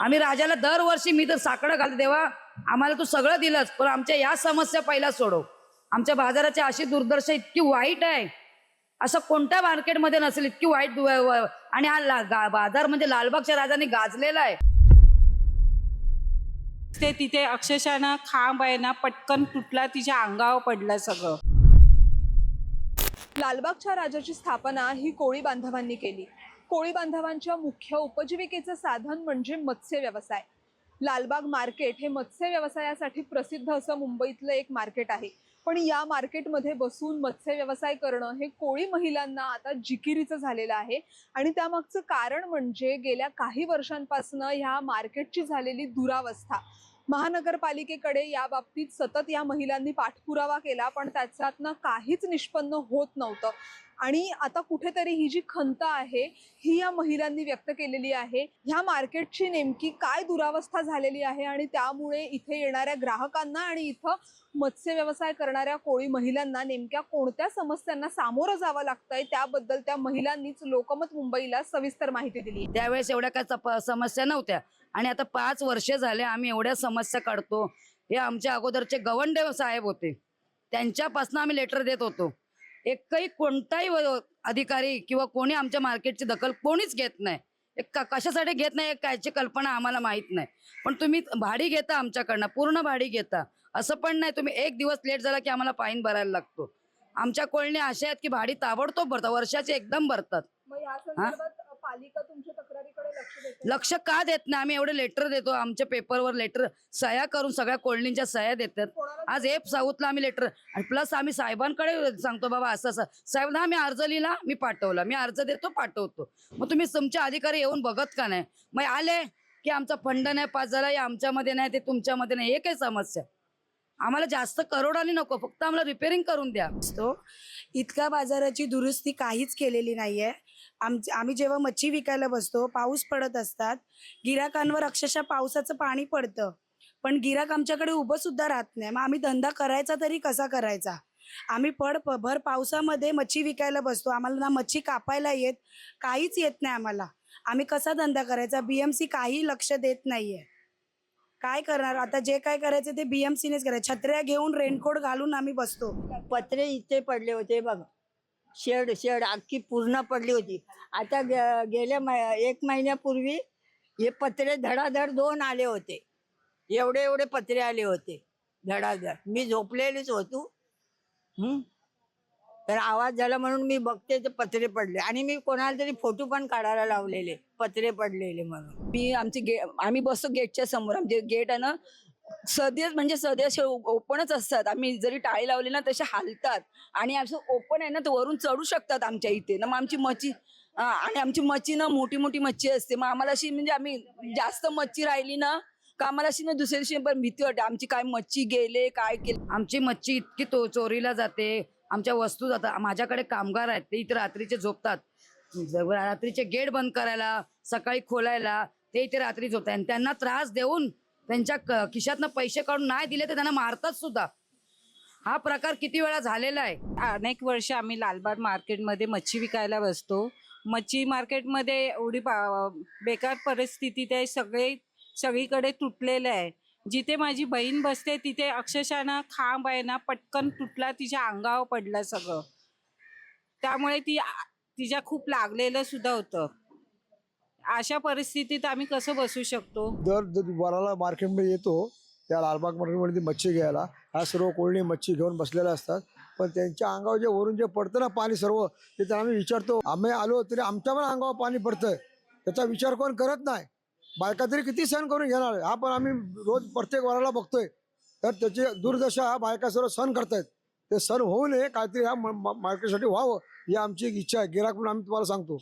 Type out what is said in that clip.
आम्ही राजाला दरवर्षी मी तर साकडं घालते देवा. आम्हाला तू सगळं दिलंच पण आमच्या या समस्या पहिला सोडव. आमच्या बाजाराची अशी दुर्दशा इतकी वाईट आहे. असं कोणत्या मार्केटमध्ये नसेल इतकी वाईट आणि हा बाजार म्हणजे लालबागच्या राजाने गाजलेला आहे. ते तिथे अक्षरशः ना खांब आहे ना पटकन तुटला तिच्या अंगावर पडलं सगळं. लालबागच्या राजाची स्थापना ही कोळी बांधवांनी केली. कोळी बांधवांच्या मुख्य उपजीविकेचं साधन म्हणजे मत्स्य व्यवसाय. लालबाग मार्केट हे मत्स्य व्यवसायासाठी प्रसिद्ध असं मुंबईतलं एक मार्केट आहे. पण या मार्केटमध्ये बसून मत्स्य व्यवसाय करणं हे कोळी महिलांना आता जिकिरीचं झालेलं आहे. आणि त्यामागचं कारण म्हणजे गेल्या काही वर्षांपासून ह्या मार्केटची झालेली दुरावस्था. महानगरपालिकेकडे या बाबतीत सतत या महिलांनी पाठपुरावा केला पण त्याच्यातनं काहीच निष्पन्न होत नव्हतं. आणि आता कुठेतरी ही जी खंत आहे ही या महिलांनी व्यक्त केलेली आहे. ह्या मार्केटची नेमकी काय दुरावस्था झालेली आहे आणि त्यामुळे इथे येणाऱ्या ग्राहकांना आणि इथं मत्स्य व्यवसाय करणाऱ्या कोळी महिलांना नेमक्या कोणत्या समस्यांना सामोरं जावं लागतंय त्याबद्दल त्या महिलांनीच लोकमत मुंबईला सविस्तर माहिती दिली. त्यावेळेस एवढ्या काय समस्या नव्हत्या. आणि आता पाच वर्षे झाले आम्ही एवढ्या समस्या काढतो. हे आमच्या अगोदरचे गवंडे साहेब होते. त्यांच्यापासून आम्ही लेटर देत होतो. एकही कोणताही अधिकारी किंवा कोणी आमच्या मार्केटची दखल कोणीच घेत नाही. एक कशासाठी घेत नाही एक कायची कल्पना आम्हाला माहीत नाही. पण तुम्ही भाडी घेता आमच्याकडनं पूर्ण भाडी घेता. असं पण नाही तुम्ही एक दिवस लेट झाला की आम्हाला फाईन भरायला लागतो. आमच्या कोळणी अशा आहेत की भाडी ताबडतोब भरतात वर्षाची एकदम भरतात. पालिका तुमच्या लक्ष का देत नाही? आम्ही एवढे लेटर देतो. आमच्या पेपरवर लेटर सह्या करून सगळ्या कोल्डींच्या सह्या देतात. आज हे साऊथला आम्ही लेटर आणि प्लस आम्ही साहेबांकडे सांगतो बाबा असं असं. साहेब ना मी अर्ज लिहिला मी पाठवला. मी अर्ज देतो पाठवतो. मग तुम्ही तुमच्या अधिकारी येऊन बघत का नाही? मग आले की आमचा फंड नाही पास झाला या आमच्यामध्ये नाही ते तुमच्यामध्ये नाही. हे काही समस्या. आम्हाला जास्त करोडाने नको फक्त आम्हाला रिपेअरिंग करून द्या. असतो. इतका बाजाराची दुरुस्ती काहीच केलेली नाहीये. आम आम्ही जेव्हा मच्छी विकायला बसतो पाऊस पडत असतात. गिराकांवर अक्षरशः पावसाचं पाणी पडतं. पण गिराक आमच्याकडे उभं सुद्धा राहत नाही. मग आम्ही धंदा करायचा तरी कसा करायचा? आम्ही पड प- भर पावसामध्ये मच्छी विकायला बसतो. आम्हाला ना मच्छी कापायला येत काहीच येत नाही आम्हाला. आम्ही कसा धंदा करायचा? बीएमसी काही लक्ष देत नाहीये. काय करणार? आता जे काय करायचं ते बीएमसीनेच करायचं. छत्र्या घेऊन रेनकोट घालून आम्ही बसतो. पत्रे इथे पडले होते बघ. शेड शेड अख्खी पूर्ण पडली होती. आता गे- गेल्या मै- एक महिन्यापूर्वी हे पत्रे धडाधड दोन आले होते. एवढे एवढे पत्रे आले होते. धडाधड. मी झोपलेलीच होतो. हम्म. तर आवाज झाला म्हणून मी बघते ते पत्रे पडले. आणि मी कोणाला तरी फोटो पण काढायला लावलेले पत्रे पडलेले म्हणून. मी आमची गे आम्ही बसतो गेटच्या समोर. आमचे गेट आहे ना सध्याच म्हणजे सध्या असे ओपनच असतात. आम्ही जरी टाळी लावली ना तसे हालतात. आणि असं ओपन आहे ना ते वरून चढू शकतात आमच्या इथे. ना मग आमची मच्छी हा, आणि आमची मच्छी ना मोठी मोठी मच्छी असते. मग आम्हाला अशी म्हणजे आम्ही जास्त मच्छी राहिली ना का आम्हाला अशी ना दुसऱ्या दिवशी पण भीती वाटते. आमची काय मच्छी गेले काय केले? आमची मच्छी इतकी तो चोरीला जाते. आमच्या वस्तू जातात. माझ्याकडे कामगार आहेत ते इथे रात्रीचे झोपतात. रात्रीचे गेट बंद करायला सकाळी खोलायला ते इथे रात्री झोपतात. आणि त्यांना त्रास देऊन त्यांच्या खिशातनं पैसे काढून नाही दिले तर त्यांना मारतात सुद्धा. हा प्रकार किती वेळा झालेला आहे? अनेक वर्ष आम्ही लालबाग मार्केटमध्ये मच्छी विकायला बसतो. मच्छी मार्केटमध्ये एवढी पा- बेकार परिस्थितीत आहे सगळे सगळीकडे तुटलेलं आहे. जिथे माझी बहीण बसते तिथे अक्षरशः ना खांब आहे ना पटकन तुटला तिच्या अंगावर पडलं सगळं. त्यामुळे ती तिच्या खूप लागलेलं सुद्धा होतं. अशा परिस्थितीत आम्ही कसं बसू शकतो? दर दर वराला मार्केटमध्ये येतो त्या लालबाग मार्केटमध्ये ती मच्छी घ्यायला. ह्या सर्व कोळणी मच्छी घेऊन बसलेल्या असतात. पण त्यांच्या अंगावर जे वरून जे पडतं ना पाणी सर्व ते तर आम्ही विचारतो. आम्ही आलो तरी आमच्या पण अंगावर पाणी पडतंय. त्याचा विचार कोण करत नाही. बायका तरी किती सहन करून घेणार? हा पण आम्ही रोज प्रत्येक वराला बघतोय. तर त्याची दुर्दशा हा बायका सर्व सहन करतायत. ते सण होऊ नये काहीतरी ह्या मार्केटसाठी व्हावं ही आमची एक इच्छा आहे. गिराक म्हणून आम्ही तुम्हाला सांगतो.